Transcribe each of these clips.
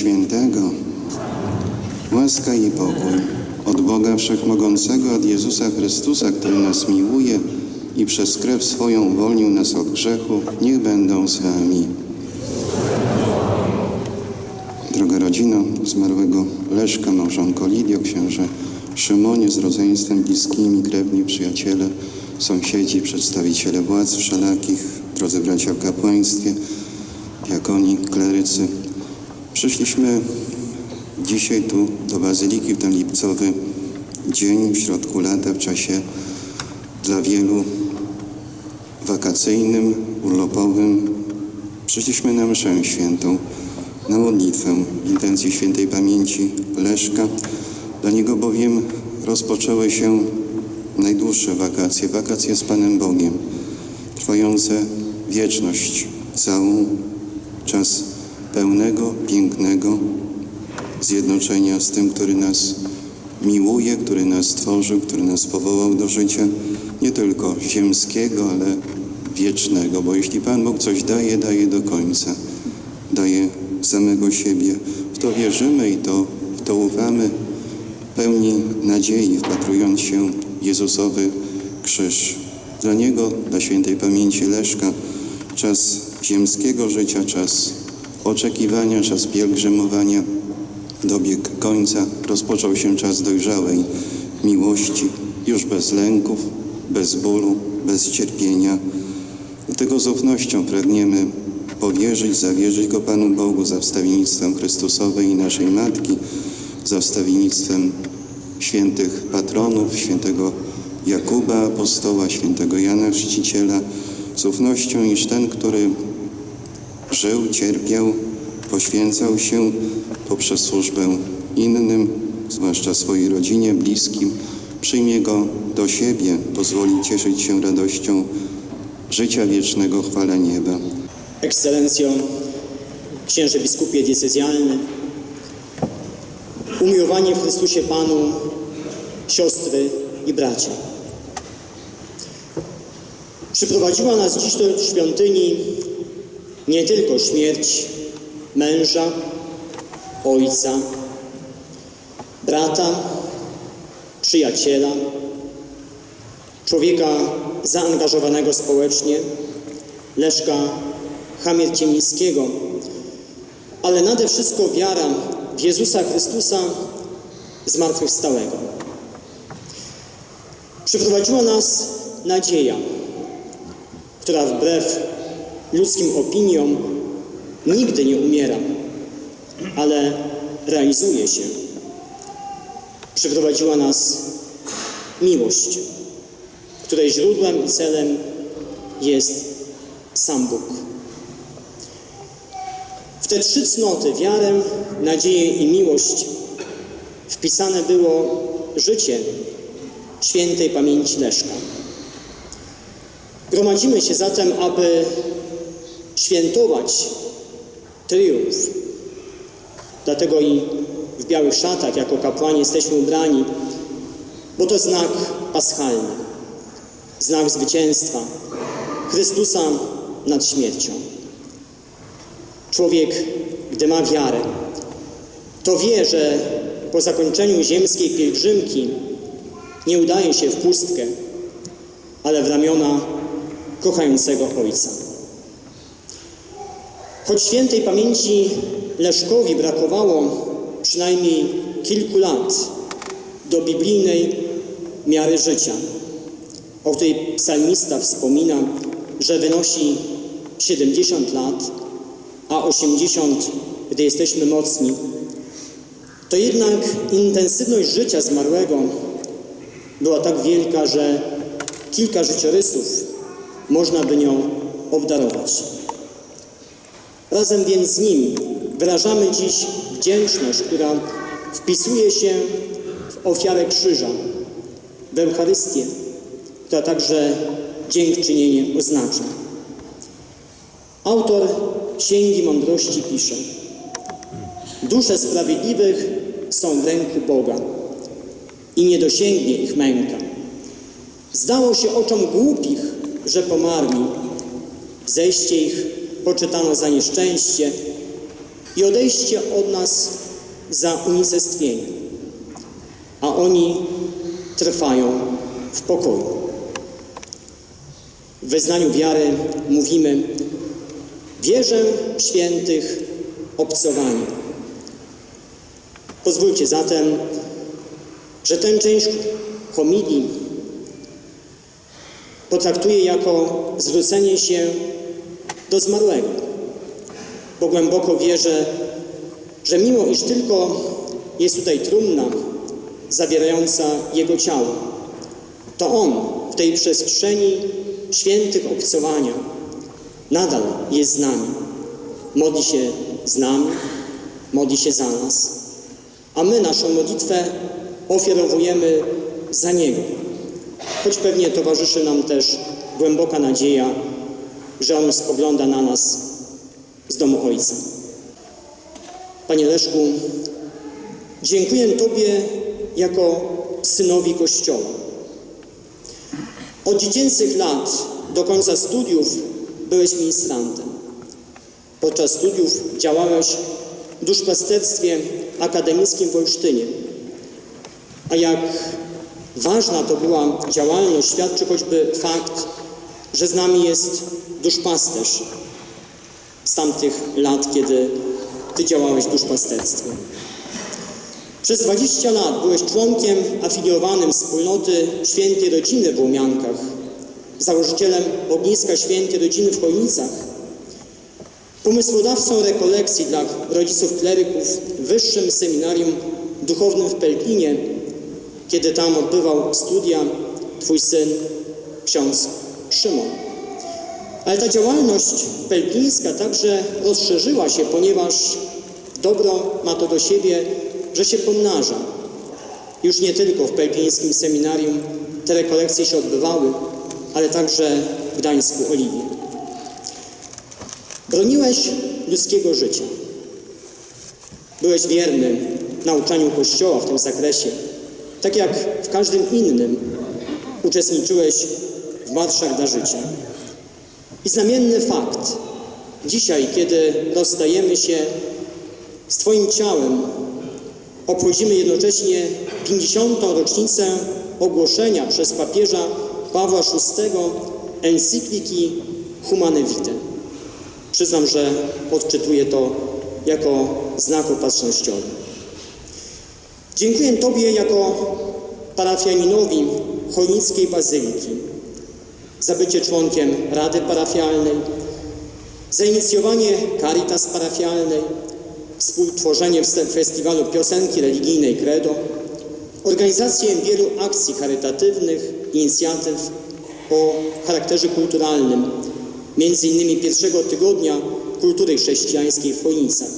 Świętego. Łaska i pokój od Boga Wszechmogącego, od Jezusa Chrystusa, który nas miłuje i przez krew swoją uwolnił nas od grzechu, niech będą z Wami. Droga rodzino zmarłego Leszka, małżonko Lidio, księże Szymonie z rodzeństwem bliskimi, krewni, przyjaciele, sąsiedzi, przedstawiciele władz wszelakich, drodzy bracia w kapłaństwie, diakoni, klerycy. Przyszliśmy dzisiaj tu do Bazyliki w ten lipcowy dzień w środku lata, w czasie dla wielu wakacyjnym, urlopowym. Przyszliśmy na mszę świętą, na modlitwę w intencji świętej pamięci Leszka. Dla niego bowiem rozpoczęły się najdłuższe wakacje, wakacje z Panem Bogiem, trwające wieczność całą, czas pełnego, pięknego zjednoczenia z tym, który nas miłuje, który nas stworzył, który nas powołał do życia, nie tylko ziemskiego, ale wiecznego, bo jeśli Pan Bóg coś daje, daje do końca, daje samego siebie. W to wierzymy i to, w to ufamy, pełni nadziei, wpatrując się Jezusowy krzyż. Dla Niego, dla świętej pamięci Leszka, czas ziemskiego życia, czas oczekiwania, czas pielgrzymowania dobiegł końca, rozpoczął się czas dojrzałej miłości, już bez lęków, bez bólu, bez cierpienia. Dlatego z ufnością pragniemy powierzyć, zawierzyć go Panu Bogu za wstawiennictwem Chrystusowej i naszej Matki, za wstawiennictwem świętych patronów, świętego Jakuba Apostoła, świętego Jana Chrzciciela, z ufnością, iż ten, który żył, cierpiał, poświęcał się poprzez służbę innym, zwłaszcza swojej rodzinie, bliskim, przyjmie go do siebie, pozwoli cieszyć się radością życia wiecznego, chwale nieba. Ekscelencjo, księże biskupie diecezjalny, umiłowani w Chrystusie Panu, siostry i bracia. Przyprowadziła nas dziś do świątyni nie tylko śmierć męża, ojca, brata, przyjaciela, człowieka zaangażowanego społecznie, Leszka Hamierciemińskiego, ale nade wszystko wiara w Jezusa Chrystusa zmartwychwstałego. Przyprowadziła nas nadzieja, która wbrew ludzkim opiniom nigdy nie umiera, ale realizuje się. Przyprowadziła nas miłość, której źródłem i celem jest sam Bóg. W te trzy cnoty, wiarę, nadzieję i miłość, wpisane było życie świętej pamięci Leszka. Gromadzimy się zatem, aby świętować triumf. Dlatego i w białych szatach jako kapłani jesteśmy ubrani, bo to znak paschalny, znak zwycięstwa Chrystusa nad śmiercią. Człowiek, gdy ma wiarę, to wie, że po zakończeniu ziemskiej pielgrzymki nie udaje się w pustkę, ale w ramiona kochającego Ojca. Choć świętej pamięci Leszkowi brakowało przynajmniej kilku lat do biblijnej miary życia, o której psalmista wspomina, że wynosi 70 lat, a 80, gdy jesteśmy mocni, to jednak intensywność życia zmarłego była tak wielka, że kilka życiorysów można by nią obdarować. Razem więc z nim wyrażamy dziś wdzięczność, która wpisuje się w ofiarę krzyża, w Eucharystię, która także dziękczynienie oznacza. Autor Księgi Mądrości pisze Dusze sprawiedliwych są w ręku Boga i nie dosięgnie ich męka. Zdało się oczom głupich, że pomarli. Zejście ich poczytano za nieszczęście, i odejście od nas za unicestwienie, a oni trwają w pokoju. W wyznaniu wiary mówimy: Wierzę świętych obcowanie. Pozwólcie zatem, że tę część homilii potraktuję jako zwrócenie się do zmarłego, bo głęboko wierzę, że mimo iż tylko jest tutaj trumna zawierająca jego ciało, to on w tej przestrzeni świętych obcowania nadal jest z nami. Modli się z nami, modli się za nas, a my naszą modlitwę ofiarowujemy za Niego. Choć pewnie towarzyszy nam też głęboka nadzieja, że On spogląda na nas z domu Ojca. Panie Leszku, dziękuję Tobie jako synowi Kościoła. Od dziecięcych lat do końca studiów byłeś ministrantem. Podczas studiów działałeś w duszpasterstwie akademickim w Olsztynie. A jak ważna to była działalność, świadczy choćby fakt, że z nami jest duszpasterz z tamtych lat, kiedy Ty działałeś w duszpasterstwie. Przez 20 lat byłeś członkiem afiliowanym wspólnoty Świętej Rodziny w Łomiankach, założycielem ogniska Świętej Rodziny w Chojnicach, pomysłodawcą rekolekcji dla rodziców kleryków w Wyższym Seminarium Duchownym w Pelplinie, kiedy tam odbywał studia Twój syn, ksiądz Szymon. Ale ta działalność pelplińska także rozszerzyła się, ponieważ dobro ma to do siebie, że się pomnaża. Już nie tylko w pelplińskim seminarium te rekolekcje się odbywały, ale także w Gdańsku Oliwie. Broniłeś ludzkiego życia. Byłeś wierny nauczaniu Kościoła w tym zakresie. Tak jak w każdym innym uczestniczyłeś w marszach dla życia. I znamienny fakt, dzisiaj, kiedy rozstajemy się z Twoim ciałem, obchodzimy jednocześnie 50. rocznicę ogłoszenia przez papieża Pawła VI encykliki Humane Vitae. Przyznam, że odczytuję to jako znak opatrznościowy. Dziękuję Tobie jako parafianinowi Chojnickiej Bazyliki za bycie członkiem Rady Parafialnej, za inicjowanie Caritas Parafialnej, współtworzenie festiwalu piosenki religijnej Credo, organizację wielu akcji charytatywnych, inicjatyw o charakterze kulturalnym, między innymi pierwszego tygodnia kultury chrześcijańskiej w Chojnicach,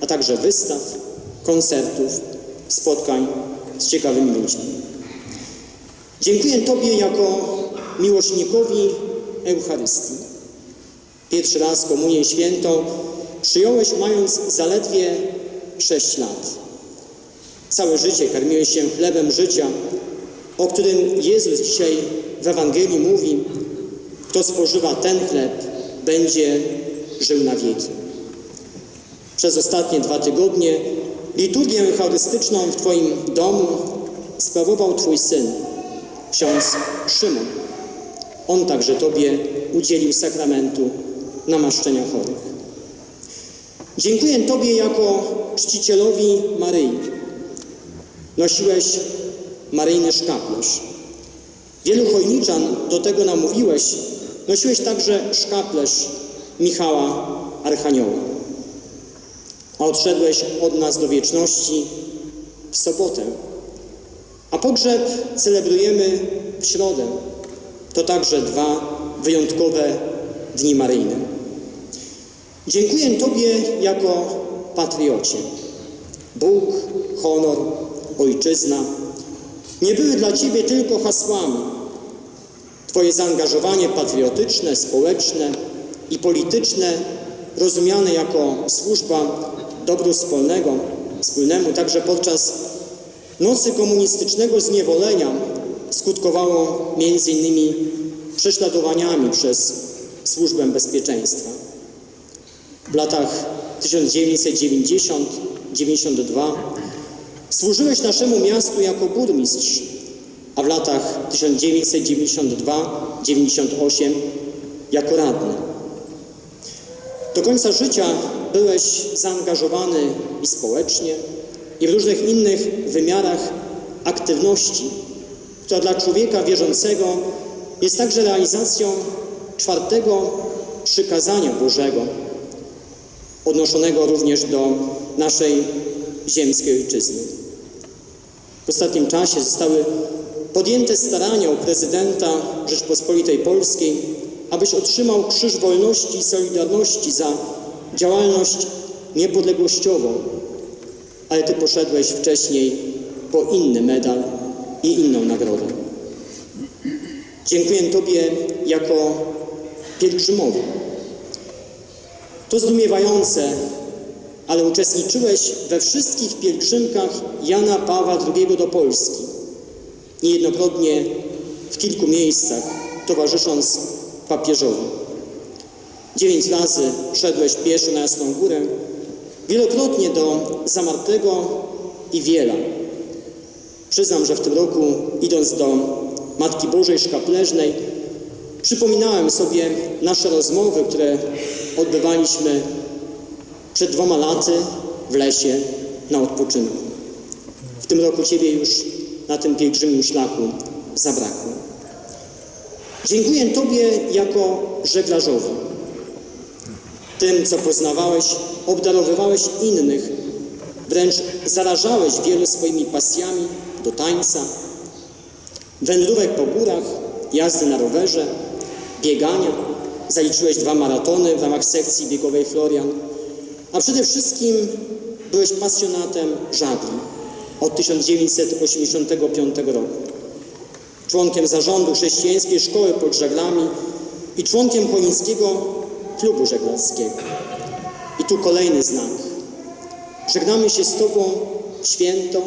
a także wystaw, koncertów, spotkań z ciekawymi ludźmi. Dziękuję Tobie jako miłośnikowi Eucharystii. Pierwszy raz komunię świętą przyjąłeś mając zaledwie sześć lat. Całe życie karmiłeś się chlebem życia, o którym Jezus dzisiaj w Ewangelii mówi, kto spożywa ten chleb, będzie żył na wieki. Przez ostatnie dwa tygodnie liturgię eucharystyczną w Twoim domu sprawował Twój syn, ksiądz Szymon. On także Tobie udzielił sakramentu namaszczenia chorych. Dziękuję Tobie jako czcicielowi Maryi. Nosiłeś maryjny szkaplerz. Wielu chojniczan do tego namówiłeś. Nosiłeś także szkaplerz Michała Archanioła. A odszedłeś od nas do wieczności w sobotę. A pogrzeb celebrujemy w środę. To także dwa wyjątkowe dni maryjne. Dziękuję Tobie jako patriocie. Bóg, honor, ojczyzna nie były dla Ciebie tylko hasłami. Twoje zaangażowanie patriotyczne, społeczne i polityczne, rozumiane jako służba dobru wspólnego, wspólnemu, także podczas nocy komunistycznego zniewolenia skutkowało innymi prześladowaniami przez Służbę Bezpieczeństwa. W latach 1990-92 służyłeś naszemu miastu jako burmistrz, a w latach 1992-98 jako radny. Do końca życia byłeś zaangażowany i społecznie, i w różnych innych wymiarach aktywności, która dla człowieka wierzącego jest także realizacją czwartego przykazania Bożego, odnoszonego również do naszej ziemskiej ojczyzny. W ostatnim czasie zostały podjęte starania u prezydenta Rzeczpospolitej Polskiej, abyś otrzymał Krzyż Wolności i Solidarności za działalność niepodległościową, ale Ty poszedłeś wcześniej po inny medal i inną nagrodę. Dziękuję Tobie jako pielgrzymowi. To zdumiewające, ale uczestniczyłeś we wszystkich pielgrzymkach Jana Pawła II do Polski. Niejednokrotnie w kilku miejscach, towarzysząc papieżowi. Dziewięć razy szedłeś pieszo na Jasną Górę, wielokrotnie do Zamartego i Wiela. Przyznam, że w tym roku, idąc do Matki Bożej Szkapleżnej, przypominałem sobie nasze rozmowy, które odbywaliśmy przed dwoma laty w lesie na odpoczynku. W tym roku Ciebie już na tym pielgrzymim szlaku zabrakło. Dziękuję Tobie jako żeglarzowi. Tym, co poznawałeś, obdarowywałeś innych, wręcz zarażałeś wielu swoimi pasjami do tańca, wędrówek po górach, jazdy na rowerze, biegania. Zaliczyłeś dwa maratony w ramach sekcji biegowej Florian, a przede wszystkim byłeś pasjonatem żagli od 1985 roku. Członkiem zarządu chrześcijańskiej szkoły pod żaglami i członkiem Chojnickiego klubu żeglarskiego. I tu kolejny znak. Żegnamy się z Tobą, świętą,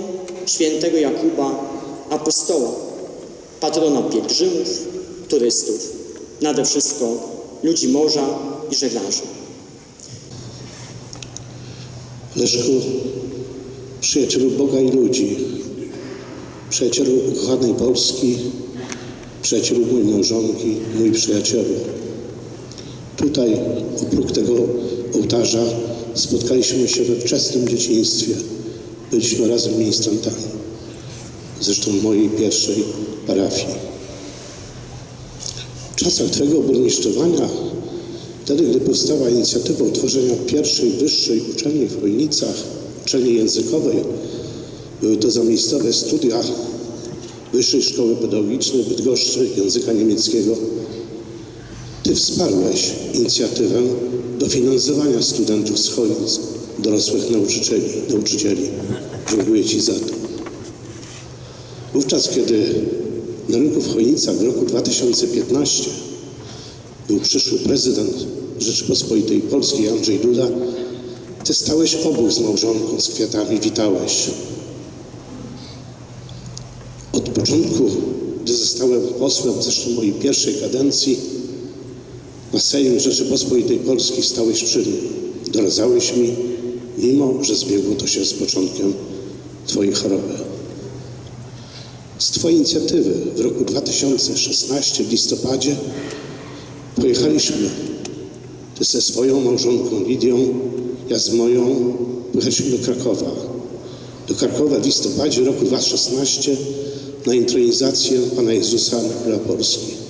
świętego Jakuba, apostoła, patrona pielgrzymów, turystów, nade wszystko ludzi morza i żeglarzy. Leszku, przyjacielu Boga i ludzi, przyjacielu ukochanej Polski, przyjacielu mój małżonki, mój przyjacielu. Tutaj, oprócz tego ołtarza, spotkaliśmy się we wczesnym dzieciństwie. Byliśmy razem ministrantami. Zresztą w mojej pierwszej parafii. W czasach Twojego burmistrzowania, wtedy gdy powstała inicjatywa utworzenia pierwszej wyższej uczelni w Chojnicach, uczelni językowej, były to zamiejscowe studia Wyższej Szkoły Pedagogicznej Bydgoszczy języka niemieckiego. Ty wsparłeś inicjatywę dofinansowania studentów z Chojnic, dorosłych nauczycieli. nauczycieli. Dziękuję Ci za to. Wówczas, kiedy na rynku w Chojnicach w roku 2015 był przyszły prezydent Rzeczypospolitej Polskiej Andrzej Duda, Ty stałeś obok z małżonką, z kwiatami, witałeś. Od początku, gdy zostałem posłem, zresztą mojej pierwszej kadencji, na Sejm Rzeczypospolitej Polskiej stałeś przy mnie. Doradzałeś mi, mimo że zbiegło to się z początkiem Twojej choroby. Z Twojej inicjatywy w roku 2016 w listopadzie pojechaliśmy Ty ze swoją małżonką Lidią, ja z moją, pojechaliśmy do Krakowa. Do Krakowa w listopadzie roku 2016 na intronizację Pana Jezusa na Polski.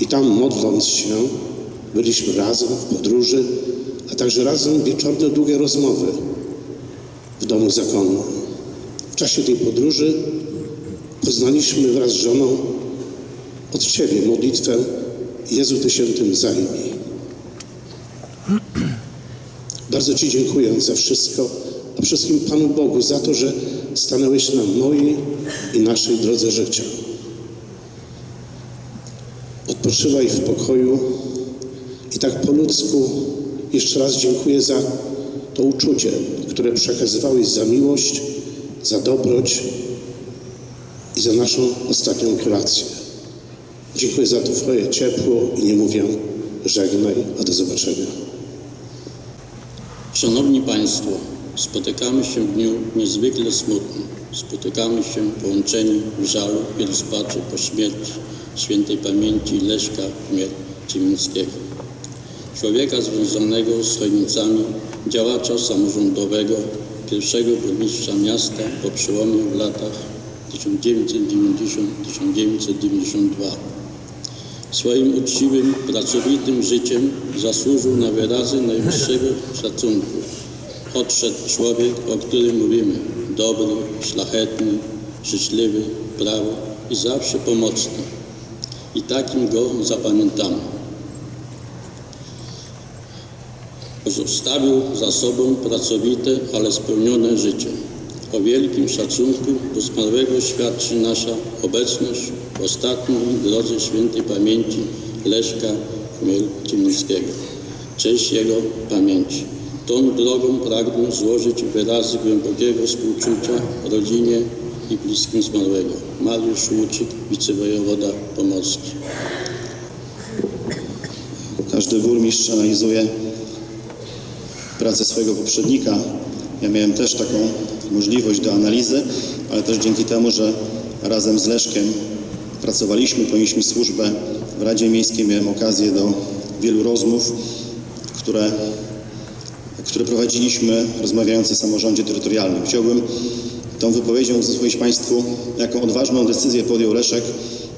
I tam modląc się, byliśmy razem w podróży, a także razem wieczorne długie rozmowy w domu zakonnym. W czasie tej podróży poznaliśmy wraz z żoną od Ciebie modlitwę Jezu, Ty się tym zajmij. Bardzo Ci dziękuję za wszystko, a wszystkim Panu Bogu za to, że stanąłeś na mojej i naszej drodze życia. Odpoczywaj w pokoju i tak po ludzku jeszcze raz dziękuję za to uczucie, które przekazywałeś za miłość, za dobroć i za naszą ostatnią kolację. Dziękuję za to Twoje ciepło i nie mówię żegnaj, a do zobaczenia. Szanowni Państwo, spotykamy się w dniu niezwykle smutnym. Spotykamy się połączeni w żalu i rozpaczy po śmierci świętej pamięci Leszka Chmiel-Ciemińskiego. Człowieka związanego z Chojnicami, działacza samorządowego, pierwszego burmistrza miasta po przełomie w latach 1990-1992. Swoim uczciwym, pracowitym życiem zasłużył na wyrazy najwyższego szacunku. Odszedł człowiek, o którym mówimy, dobry, szlachetny, życzliwy, prawy i zawsze pomocny. I takim go zapamiętamy. Pozostawił za sobą pracowite, ale spełnione życie. O wielkim szacunku do zmarłego świadczy nasza obecność w ostatniej drodze świętej pamięci Leszka Chmiel-Ciemińskiego. Cześć jego pamięci. Tą drogą pragnę złożyć wyrazy głębokiego współczucia rodzinie i bliskim zmarłego. Mariusz Łuczyk, wicewojewoda pomorski. Każdy burmistrz analizuje pracę swojego poprzednika. Ja miałem też taką możliwość do analizy, ale też dzięki temu, że razem z Leszkiem pracowaliśmy, pełniliśmy służbę w Radzie Miejskiej, miałem okazję do wielu rozmów, które, które prowadziliśmy rozmawiając o samorządzie terytorialnym. Chciałbym tą wypowiedzią uzmysłowić Państwu, jaką odważną decyzję podjął Leszek,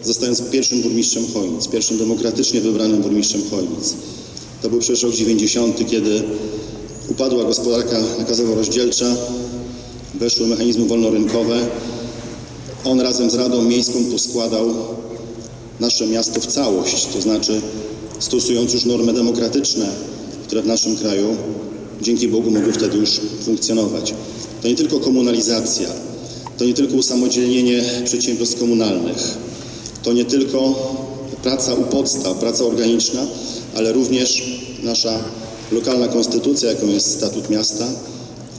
zostając pierwszym burmistrzem Chojnic, pierwszym demokratycznie wybranym burmistrzem Chojnic. To był przecież rok 90, kiedy upadła gospodarka nakazowo-rozdzielcza, weszły mechanizmy wolnorynkowe. On razem z Radą Miejską poskładał nasze miasto w całość, to znaczy stosując już normy demokratyczne, które w naszym kraju dzięki Bogu mogły wtedy już funkcjonować. To nie tylko komunalizacja, to nie tylko usamodzielnienie przedsiębiorstw komunalnych, to nie tylko praca u podstaw, praca organiczna, ale również nasza lokalna konstytucja, jaką jest statut miasta,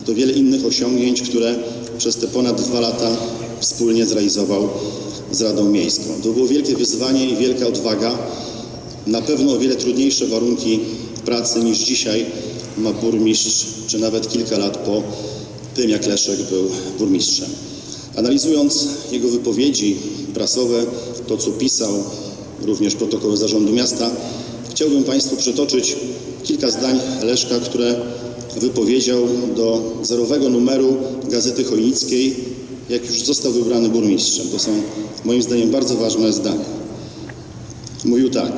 to wiele innych osiągnięć, które przez te ponad dwa lata wspólnie zrealizował z Radą Miejską. To było wielkie wyzwanie i wielka odwaga, na pewno o wiele trudniejsze warunki pracy niż dzisiaj ma burmistrz, czy nawet kilka lat po tym, jak Leszek był burmistrzem. Analizując jego wypowiedzi prasowe, to co pisał, również protokoły zarządu miasta, chciałbym Państwu przytoczyć kilka zdań Leszka, które wypowiedział do zerowego numeru Gazety Chojnickiej, jak już został wybrany burmistrzem. To są moim zdaniem bardzo ważne zdania. Mówił tak.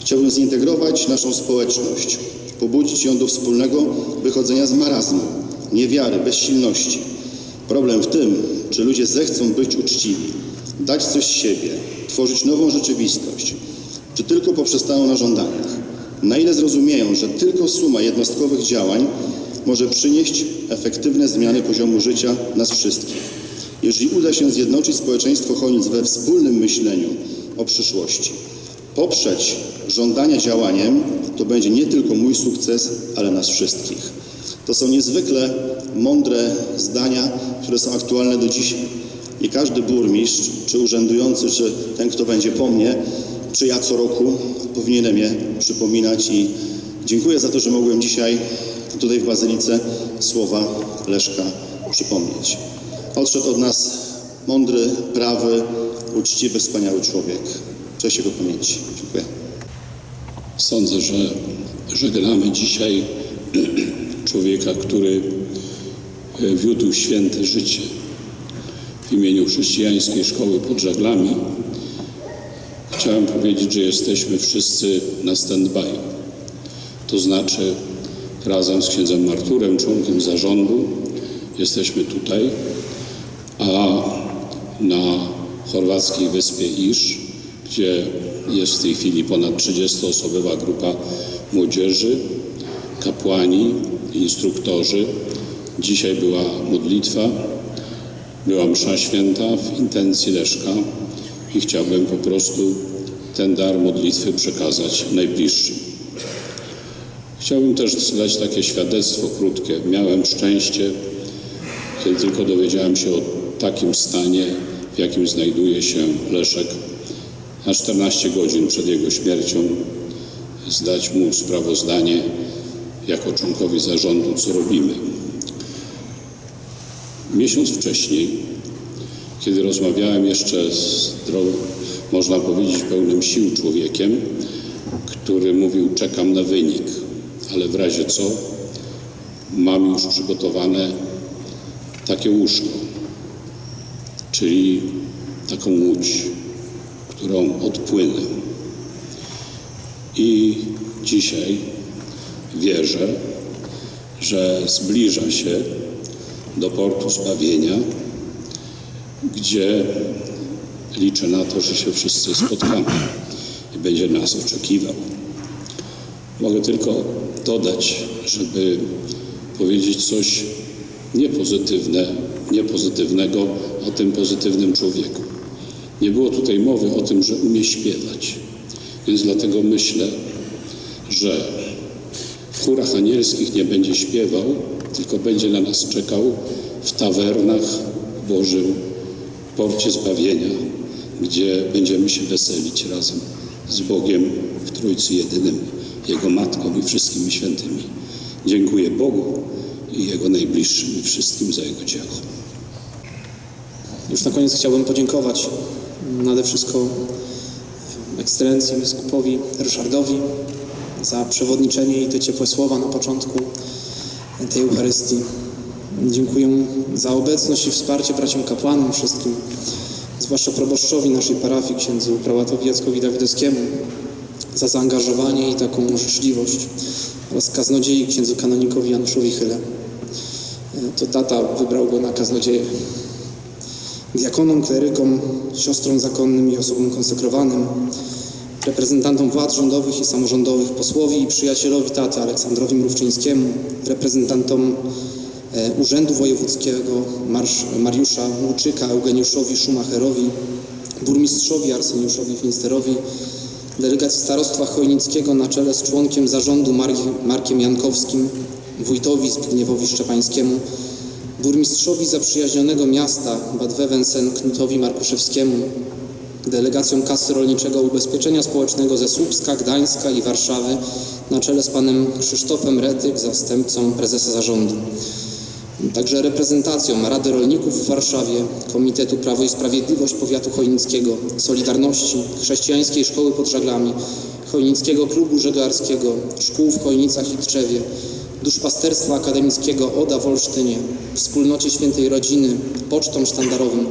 Chciałbym zintegrować naszą społeczność, pobudzić ją do wspólnego wychodzenia z marazmu, niewiary, bezsilności. Problem w tym, czy ludzie zechcą być uczciwi, dać coś z siebie, tworzyć nową rzeczywistość, czy tylko poprzestaną na żądaniach. Na ile zrozumieją, że tylko suma jednostkowych działań może przynieść efektywne zmiany poziomu życia nas wszystkich. Jeżeli uda się zjednoczyć społeczeństwo Chojnic we wspólnym myśleniu o przyszłości, poprzeć żądania działaniem, to będzie nie tylko mój sukces, ale nas wszystkich. To są niezwykle mądre zdania, które są aktualne do dzisiaj. I każdy burmistrz, czy urzędujący, czy ten, kto będzie po mnie, czy ja co roku powinienem je przypominać i dziękuję za to, że mogłem dzisiaj tutaj w Bazylice słowa Leszka przypomnieć. Odszedł od nas mądry, prawy, uczciwy, wspaniały człowiek. Cześć jego pamięci. Dziękuję. Sądzę, że żegnamy dzisiaj człowieka, który e, wiódł święte życie w imieniu chrześcijańskiej szkoły pod żaglami. Chciałem powiedzieć, że jesteśmy wszyscy na stand-by. To znaczy razem z księdzem Marturem, członkiem zarządu, jesteśmy tutaj, a na chorwackiej wyspie Isz, gdzie jest w tej chwili ponad 30-osobowa grupa młodzieży, kapłani, instruktorzy. Dzisiaj była modlitwa, była msza święta w intencji Leszka i chciałbym po prostu ten dar modlitwy przekazać najbliższym. Chciałbym też dać takie świadectwo krótkie. Miałem szczęście, kiedy tylko dowiedziałem się o takim stanie, w jakim znajduje się Leszek, na 14 godzin przed jego śmiercią zdać mu sprawozdanie, jako członkowie zarządu, co robimy. Miesiąc wcześniej, kiedy rozmawiałem jeszcze z, można powiedzieć, pełnym sił człowiekiem, który mówił: Czekam na wynik, ale w razie co mam już przygotowane takie łóżko, czyli taką łódź, którą odpłynę. I dzisiaj wierzę, że zbliża się do portu zbawienia, gdzie liczę na to, że się wszyscy spotkamy i będzie nas oczekiwał. Mogę tylko dodać, żeby powiedzieć coś niepozytywne, niepozytywnego o tym pozytywnym człowieku. Nie było tutaj mowy o tym, że umie śpiewać. Więc dlatego myślę, że w chórach anielskich nie będzie śpiewał, tylko będzie na nas czekał w tawernach w Bożym porcie zbawienia, gdzie będziemy się weselić razem z Bogiem w Trójcy Jedynym, Jego Matką i wszystkimi świętymi. Dziękuję Bogu i Jego najbliższym i wszystkim za Jego dzieło. Już na koniec chciałbym podziękować nade wszystko ekscelencji biskupowi Ryszardowi za przewodniczenie i te ciepłe słowa na początku tej Eucharystii. Dziękuję za obecność i wsparcie braciom kapłanom wszystkim, zwłaszcza proboszczowi naszej parafii, księdzu prałatowi Jackowi Dawidowskiemu, za zaangażowanie i taką życzliwość oraz kaznodziei księdzu kanonikowi Januszowi Chyle. To tata wybrał go na kaznodzieję diakonom, klerykom, siostrom zakonnym i osobom konsekrowanym, reprezentantom władz rządowych i samorządowych, posłowi i przyjacielowi taty Aleksandrowi Mrówczyńskiemu, reprezentantom e, Urzędu Wojewódzkiego Marsz, Mariusza Łuczyka, Eugeniuszowi Szumacherowi, burmistrzowi Arseniuszowi Finsterowi, delegacji Starostwa Chojnickiego na czele z członkiem zarządu Markiem, Jankowskim, wójtowi Zbigniewowi Szczepańskiemu, burmistrzowi zaprzyjaźnionego miasta Bad Wevensen Knutowi Markuszewskiemu, delegacją Kasy Rolniczego Ubezpieczenia Społecznego ze Słupska, Gdańska i Warszawy na czele z panem Krzysztofem Retyk, zastępcą prezesa zarządu. Także reprezentacją Rady Rolników w Warszawie, Komitetu Prawo i Sprawiedliwość Powiatu Chojnickiego, Solidarności, Chrześcijańskiej Szkoły pod Żaglami, Chojnickiego Klubu Żeglarskiego, Szkół w Chojnicach i Tczewie, Duszpasterstwa Akademickiego Oda w Olsztynie, Wspólnocie Świętej Rodziny, Pocztom Sztandarowym,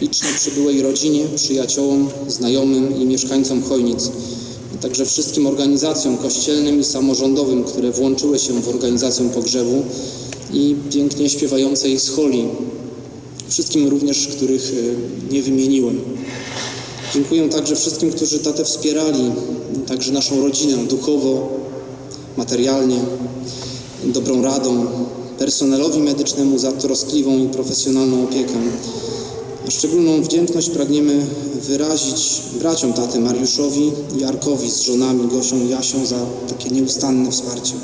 licznie przybyłej rodzinie, przyjaciołom, znajomym i mieszkańcom Chojnic, a także wszystkim organizacjom kościelnym i samorządowym, które włączyły się w organizację pogrzebu i pięknie śpiewającej scholi, wszystkim również, których e, nie wymieniłem. Dziękuję także wszystkim, którzy tatę wspierali, także naszą rodzinę duchowo, materialnie, dobrą radą, personelowi medycznemu za troskliwą i profesjonalną opiekę. Szczególną wdzięczność pragniemy wyrazić braciom taty Mariuszowi i Jarkowi z żonami Gosią i Jasią za takie nieustanne wsparcie.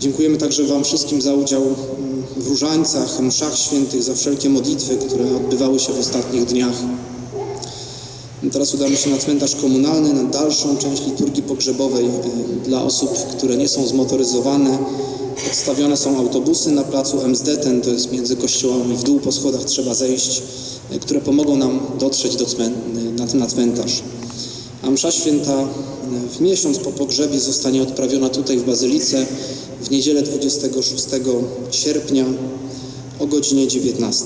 Dziękujemy także Wam wszystkim za udział w różańcach, mszach świętych, za wszelkie modlitwy, które odbywały się w ostatnich dniach. Teraz udamy się na cmentarz komunalny, na dalszą część liturgii pogrzebowej e, dla osób, które nie są zmotoryzowane. Odstawione są autobusy na placu Emsdeten, to jest między kościołami, w dół po schodach trzeba zejść, e, które pomogą nam dotrzeć do cmen, na, na cmentarz. A msza święta e, w miesiąc po pogrzebie zostanie odprawiona tutaj w Bazylice w niedzielę 26 sierpnia o godzinie 19.